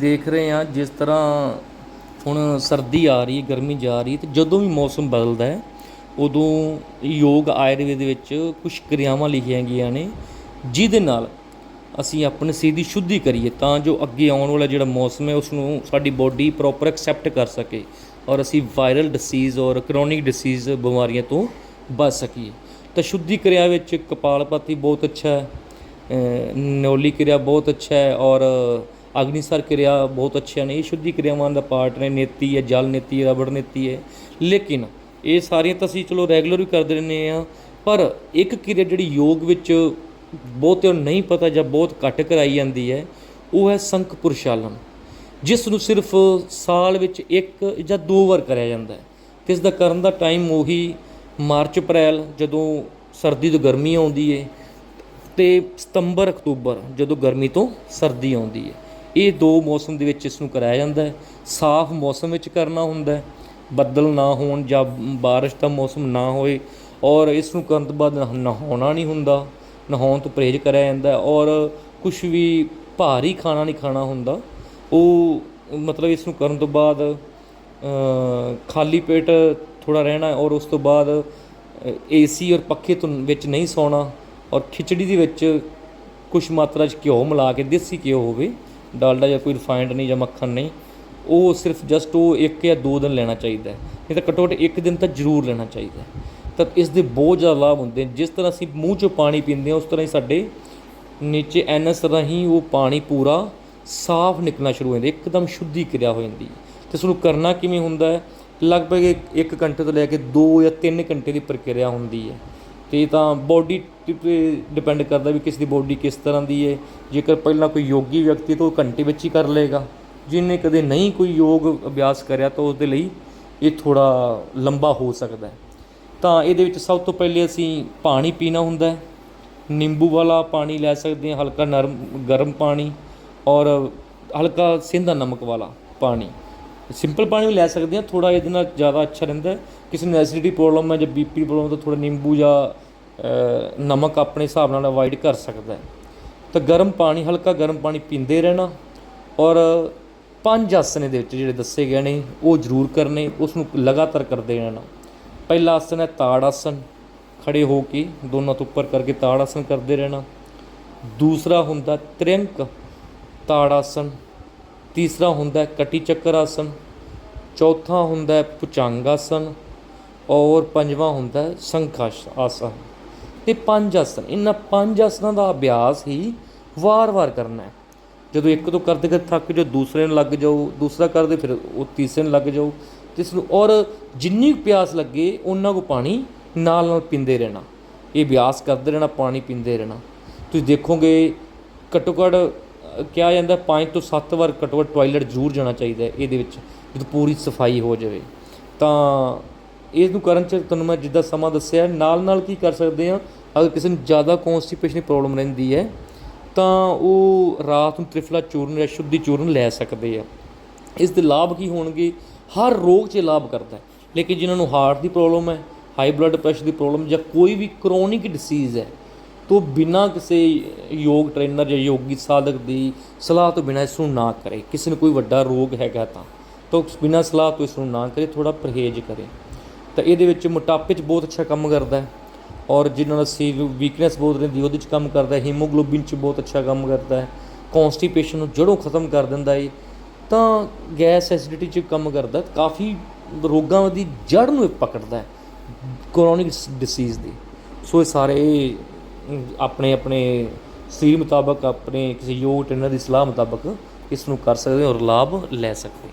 ਦੇਖ ਰਹੇ ਹਾਂ ਜਿਸ ਤਰ੍ਹਾਂ ਹੁਣ ਸਰਦੀ ਆ ਰਹੀ ਗਰਮੀ ਜਾ ਰਹੀ ਹੈ, ਤੇ ਜਦੋਂ ਵੀ ਮੌਸਮ ਬਦਲਦਾ ਹੈ, ਉਦੋਂ ਯੋਗ ਆਯੁਰਵੇਦ ਵਿੱਚ ਕੁਝ ਕਿਰਿਆਵਾਂ ਲਿਖੀਆਂ ਗਈਆਂ ਨੇ, ਜਿਹਦੇ ਨਾਲ ਅਸੀਂ ਆਪਣੇ ਸਰੀਰ ਦੀ ਸ਼ੁੱਧੀ ਕਰੀਏ ਤਾਂ ਜੋ ਅੱਗੇ ਆਉਣ ਵਾਲਾ ਜਿਹੜਾ ਮੌਸਮ ਹੈ ਉਸ ਨੂੰ ਸਾਡੀ ਬੋਡੀ ਪ੍ਰੋਪਰ ਐਕਸੈਪਟ ਕਰ ਸਕੇ ਔਰ ਅਸੀਂ ਵਾਇਰਲ ਡਿਸੀਜ਼ ਔਰ ਕ੍ਰੋਨਿਕ ਡਿਸੀਜ਼ ਬਿਮਾਰੀਆਂ ਤੋਂ ਬਚ ਸਕੀਏ। ਤਾਂ ਸ਼ੁੱਧੀ ਕਿਰਿਆ ਵਿੱਚ ਕਪਾਲਪਾਤੀ ਬਹੁਤ ਅੱਛਾ ਹੈ ਨੌਲੀ ਕਿਰਿਆ ਬਹੁਤ ਅੱਛਾ ਹੈ ਔਰ ਅਗਨੀਸਰ ਕਿਰਿਆ ਬਹੁਤ ਅੱਛੀਆਂ ਨੇ, ਇਹ ਸ਼ੁੱਧੀ ਕਿਰਿਆਵਾਂ ਦਾ ਪਾਰਟ ਨੇ, ਨੇਤੀ ਹੈ, ਜਲ ਨੇਤੀ ਹੈ, ਰਬੜ ਨੀਤੀ ਹੈ। ਲੇਕਿਨ ਇਹ ਸਾਰੀਆਂ ਤਾਂ ਅਸੀਂ ਚਲੋ ਰੈਗੂਲਰ ਵੀ ਕਰਦੇ ਰਹਿੰਦੇ ਆ ਪਰ ਇੱਕ ਕਿਰਿਆ ਜਿਹੜੀ ਯੋਗ ਵਿੱਚ ਬਹੁਤਿਆਂ ਨਹੀਂ ਪਤਾ ਜਾਂ ਬਹੁਤ ਘੱਟ ਕਰਾਈ ਜਾਂਦੀ ਹੈ, ਉਹ ਹੈ ਸੰਖ ਪੁਰਸ਼ਾਲਨ ਜਿਸ ਨੂੰ ਸਿਰਫ ਸਾਲ ਵਿੱਚ ਇੱਕ ਜਾਂ ਦੋ ਵਾਰ ਕਰਿਆ ਜਾਂਦਾ ਹੈ। ਤੇ ਇਸ ਦਾ ਕਰਨ ਦਾ ਟਾਈਮ ਉਹੀ ਮਾਰਚ, ਅਪ੍ਰੈਲ, ਜਦੋਂ ਸਰਦੀ ਤੋਂ ਗਰਮੀ ਆਉਂਦੀ ਹੈ ਤੇ ਸਤੰਬਰ, ਅਕਤੂਬਰ, ਜਦੋਂ ਗਰਮੀ ਤੋਂ ਸਰਦੀ ਆਉਂਦੀ ਹੈ। ਇਹ ਦੋ ਮੌਸਮ ਦੇ ਵਿੱਚ ਇਸ ਨੂੰ ਕਰਾਇਆ ਜਾਂਦਾ ਹੈ। ਸਾਫ਼ ਮੌਸਮ ਵਿੱਚ ਕਰਨਾ ਹੁੰਦਾ ਹੈ। ਬੱਦਲ ਨਾ ਹੋਣ ਜਾਂ ਬਾਰਿਸ਼ ਦਾ ਮੌਸਮ ਨਾ ਹੋਏ ਔਰ ਇਸ ਨੂੰ ਕਰਨ ਤੋਂ ਬਾਅਦ ਨਹਾਉਣਾ ਨਹੀਂ ਹੁੰਦਾ। ਨਹਾਉਣ ਤੋਂ ਪਰਹੇਜ਼ ਕਰਿਆ ਜਾਂਦਾ ਔਰ ਕੁਝ ਵੀ ਭਾਰੀ ਖਾਣਾ ਨਹੀਂ ਖਾਣਾ ਹੁੰਦਾ। ਉਹ ਮਤਲਬ ਇਸ ਨੂੰ ਕਰਨ ਤੋਂ ਬਾਅਦ ਖਾਲੀ ਪੇਟ ਥੋੜਾ ਰਹਿਣਾ ਔਰ ਉਸ ਤੋਂ ਬਾਅਦ ਏਸੀ ਔਰ ਪੱਖੇ ਤੋਂ ਵਿੱਚ ਨਹੀਂ ਸੌਣਾ ਔਰ ਖਿਚੜੀ ਦੇ ਵਿੱਚ ਕੁਝ ਮਾਤਰਾ 'ਚ ਘਿਓ ਮਿਲਾ ਕੇ, ਦੇਸੀ ਘਿਓ ਹੋਵੇ ਡਾਲਡਾ ਜਾਂ ਕੋਈ ਰਿਫਾਈਨਡ ਨਹੀਂ ਜਾਂ ਮੱਖਣ ਨਹੀਂ, ਉਹ ਸਿਰਫ ਜਸਟ ਉਹ ਇੱਕ ਜਾਂ ਦੋ ਦਿਨ ਲੈਣਾ ਚਾਹੀਦਾ ਨਹੀਂ ਤਾਂ ਘੱਟੋ ਘੱਟ ਇੱਕ ਦਿਨ ਤਾਂ ਜ਼ਰੂਰ ਲੈਣਾ ਚਾਹੀਦਾ ਤਾਂ ਇਸ ਦੇ ਬਹੁਤ ਜ਼ਿਆਦਾ ਲਾਭ ਹੁੰਦੇ ਨੇ। ਜਿਸ ਤਰ੍ਹਾਂ ਅਸੀਂ ਮੂੰਹ 'ਚੋਂ ਪਾਣੀ ਪੀਂਦੇ ਹਾਂ, ਉਸ ਤਰ੍ਹਾਂ ਹੀ ਸਾਡੇ ਨੀਚੇ ਐਨਐਸ ਰਾਹੀਂ ਉਹ ਪਾਣੀ ਪੂਰਾ ਸਾਫ਼ ਨਿਕਲਣਾ ਸ਼ੁਰੂ ਹੋ ਜਾਂਦਾ ਇੱਕਦਮ ਸ਼ੁੱਧੀ ਕਿਰਿਆ ਹੋ ਜਾਂਦੀ ਹੈ। ਤੇ ਇਸ ਨੂੰ ਕਰਨਾ ਕਿਵੇਂ ਹੁੰਦਾ ਹੈ? ਲਗਭਗ 1 ਘੰਟੇ ਤੋਂ ਲੈ ਕੇ 2 ਜਾਂ 3 ਘੰਟੇ ਦੀ ਪ੍ਰਕਿਰਿਆ ਹੁੰਦੀ ਹੈ। ਅਤੇ ਇਹ ਤਾਂ ਬੋਡੀ ਡਿਪੈਂਡ ਕਰਦਾ ਵੀ ਕਿਸ ਦੀ ਬੋਡੀ ਕਿਸ ਤਰ੍ਹਾਂ ਦੀ ਹੈ। ਜੇਕਰ ਪਹਿਲਾਂ ਕੋਈ ਯੋਗੀ ਵਿਅਕਤੀ ਤਾਂ ਉਹ ਘੰਟੇ ਵਿੱਚ ਹੀ ਕਰ ਲਏਗਾ। ਜਿਹਨੇ ਕਦੇ ਨਹੀਂ ਕੋਈ ਯੋਗ ਅਭਿਆਸ ਕਰਿਆ ਤਾਂ ਉਸ ਦੇ ਲਈ ਇਹ ਥੋੜਾ ਲੰਬਾ ਹੋ ਸਕਦਾ ਤਾਂ ਇਹਦੇ ਵਿੱਚ ਸਭ ਤੋਂ ਪਹਿਲੇ ਅਸੀਂ ਪਾਣੀ ਪੀਣਾ ਹੁੰਦਾ ਨਿੰਬੂ ਵਾਲਾ ਪਾਣੀ ਲੈ ਸਕਦੇ ਹਾਂ, ਹਲਕਾ ਨਰਮ ਗਰਮ ਪਾਣੀ ਔਰ ਹਲਕਾ ਸਿੰਧਾ ਨਮਕ ਵਾਲਾ ਪਾਣੀ। ਸਿੰਪਲ ਪਾਣੀ ਵੀ ਲੈ ਸਕਦੇ ਹਾਂ ਥੋੜਾ ਇਹਦੇ ਨਾਲ ਜ਼ਿਆਦਾ ਅੱਛਾ ਰਹਿੰਦਾ ਕਿਸੇ ਨੂੰ ਐਸਿਡਿਟੀ ਪ੍ਰੋਬਲਮ ਹੈ ਜਾਂ ਬੀਪੀ ਪ੍ਰੋਬਲਮ ਤਾਂ ਥੋੜਾ ਨਿੰਬੂ ਜਾਂ ਨਮਕ ਆਪਣੇ ਹਿਸਾਬ ਨਾਲ ਅਵਾਇਡ ਕਰ ਸਕਦਾ ਤਾਂ ਗਰਮ ਪਾਣੀ, ਹਲਕਾ ਗਰਮ ਪਾਣੀ ਪੀਂਦੇ ਰਹਿਣਾ ਔਰ ਪੰਜ ਆਸਨ ਦੇ ਵਿੱਚ ਜਿਹੜੇ ਦੱਸੇ ਗਏ ਨੇ, ਉਹ ਜ਼ਰੂਰ ਕਰਨੇ, ਉਸ ਨੂੰ ਲਗਾਤਾਰ ਕਰਦੇ ਰਹਿਣਾ। ਪਹਿਲਾ ਆਸਨ ਹੈ ਤਾੜ ਆਸਨ ਖੜੇ ਹੋ ਕੇ ਦੋਨਾਂ ਤੋਂ ਉੱਪਰ ਕਰਕੇ ਤਾੜ ਆਸਨ ਕਰਦੇ ਰਹਿਣਾ। ਦੂਸਰਾ ਹੁੰਦਾ ਤ੍ਰਿੰਕ, ਤਾੜ ਆਸਨ ਤੀਸਰਾ ਹੁੰਦਾ ਹੈ ਕਟੀ ਚੱਕਰ ਆਸਨ, ਚੌਥਾ ਹੁੰਦਾ ਪੁਚੰਗ ਭੁਜੰਗ ਆਸਨ ਔਰ ਪੰਜਵਾਂ ਹੁੰਦਾ ਹੈ ਸੰਖਾਸ਼ ਆਸਨ। ਤੇ ਪੰਜ ਆਸਨ, ਇਹਨਾਂ ਪੰਜ ਆਸਨਾਂ ਦਾ ਅਭਿਆਸ ਹੀ ਵਾਰ-ਵਾਰ ਕਰਨਾ ਹੈ। ਜਦੋਂ ਇੱਕ ਤੋਂ ਕਰਦੇ ਕਰਦੇ ਥੱਕ ਜਾਓ, ਦੂਸਰੇ ਨੂੰ ਲੱਗ ਜਾਓ, ਦੂਸਰਾ ਕਰਦੇ ਫਿਰ ਉਹ ਤੀਸਰੇ ਨੂੰ ਲੱਗ ਜਾਓ, ਤੇ ਇਸ ਨੂੰ ਔਰ ਜਿੰਨੀ ਕੁ ਪਿਆਸ ਲੱਗੇ, ਉਹਨਾਂ ਕੋ ਪਾਣੀ ਨਾਲ ਨਾਲ ਪੀਂਦੇ ਰਹਿਣਾ। ਇਹ ਅਭਿਆਸ ਕਰਦੇ ਰਹਿਣਾ, ਪਾਣੀ ਪੀਂਦੇ ਰਹਿਣਾ। ਤੁਸੀਂ ਦੇਖੋਗੇ ਘੱਟੋ ਘੱਟ ਕਿਹਾ ਜਾਂਦਾ 5 ਤੋਂ 7 ਵਾਰ ਘੱਟੋ ਘੱਟ ਟਾਇਲਟ ਜ਼ਰੂਰ ਜਾਣਾ ਚਾਹੀਦਾ ਹੈ ਇਹਦੇ ਵਿੱਚ, ਜਦੋਂ ਪੂਰੀ ਸਫ਼ਾਈ ਹੋ ਜਾਵੇ। ਤਾਂ ਇਸ ਨੂੰ ਕਰਨ ਚ ਤੁਹਾਨੂੰ ਮੈਂ ਜਿੱਦਾਂ ਸਮਾਂ ਦੱਸਿਆ ਨਾਲ ਨਾਲ ਕੀ ਕਰ ਸਕਦੇ ਆ ਅਗਰ ਕਿਸੇ ਨੂੰ ਜ਼ਿਆਦਾ ਕਨਸਟੀਪੇਸ਼ਨ ਦੀ ਪ੍ਰੋਬਲਮ ਰਹਿੰਦੀ ਹੈ, ਤਾਂ ਉਹ ਰਾਤ ਨੂੰ ਤ੍ਰਿਫਲਾ ਚੂਰਨ ਜਾਂ ਸ਼ੁੱਧੀ ਚੂਰਨ ਲੈ ਸਕਦੇ ਆ। ਇਸ ਦੇ ਲਾਭ ਕੀ ਹੋਣਗੇ? ਹਰ ਰੋਗ 'ਚ ਇਹ ਲਾਭ ਕਰਦਾ ਹੈ। ਲੇਕਿਨ ਜਿਨ੍ਹਾਂ ਨੂੰ ਹਾਰਟ ਦੀ ਪ੍ਰੋਬਲਮ ਹੈ ਹਾਈ ਬਲੱਡ ਪ੍ਰੈਸ਼ਰ ਦੀ ਪ੍ਰੋਬਲਮ ਜਾਂ ਕੋਈ ਵੀ ਕ੍ਰੋਨਿਕ ਡਿਸੀਜ਼ ਹੈ ਤੋਂ ਬਿਨਾਂ ਕਿਸੇ ਯੋਗ ਟ੍ਰੇਨਰ ਜਾਂ ਯੋਗੀ ਸਾਧਕ ਦੀ ਸਲਾਹ ਤੋਂ ਬਿਨਾਂ ਇਸ ਨੂੰ ਨਾ ਕਰੇ। ਕਿਸੇ ਨੂੰ ਕੋਈ ਵੱਡਾ ਰੋਗ ਹੈਗਾ ਤਾਂ। ਤਾਂ ਬਿਨਾਂ ਸਲਾਹ ਤੋਂ ਇਸ ਨੂੰ ਨਾ ਕਰੇ ਥੋੜਾ ਪਰਹੇਜ਼ ਕਰੇ। ਤਾਂ ਇਹਦੇ ਵਿੱਚ ਮੋਟਾਪੇ 'ਚ ਬਹੁਤ ਅੱਛਾ ਕੰਮ ਕਰਦਾ ਹੈ ਔਰ ਜਿਹਨਾਂ ਦਾ ਸਰੀਰ ਵੀਕਨੈਸ ਬਹੁਤ ਰਹਿੰਦੀ ਉਹਦੇ 'ਚ ਕੰਮ ਕਰਦਾ ਹੈ। ਹੀਮੋਗਲੋਬਿਨ 'ਚ ਬਹੁਤ ਅੱਛਾ ਕੰਮ ਕਰਦਾ ਹੈ। ਕਨਸਟੀਪੇਸ਼ਨ ਨੂੰ ਜੜੋਂ ਖਤਮ ਕਰ ਦਿੰਦਾ ਹੈ। ਤਾਂ ਗੈਸ ਐਸਿਡਿਟੀ 'ਚ ਕੰਮ ਕਰਦਾ ਕਾਫੀ ਰੋਗਾਂ ਦੀ ਜੜ ਨੂੰ ਪਕੜਦਾ ਹੈ। ਕ੍ਰੋਨਿਕ ਡਿਸੀਜ਼ ਦੀ। ਸੋ ਇਹ ਸਾਰੇ ਆਪਣੇ ਆਪਣੇ ਸਰੀਰ ਮੁਤਾਬਕ, ਆਪਣੇ ਕਿਸੇ ਯੋਗ ਟ੍ਰੇਨਰ ਦੀ ਸਲਾਹ ਮੁਤਾਬਕ ਇਸ ਨੂੰ ਕਰ ਸਕਦੇ ਹੋ ਔਰ ਲਾਭ ਲੈ ਸਕਦੇ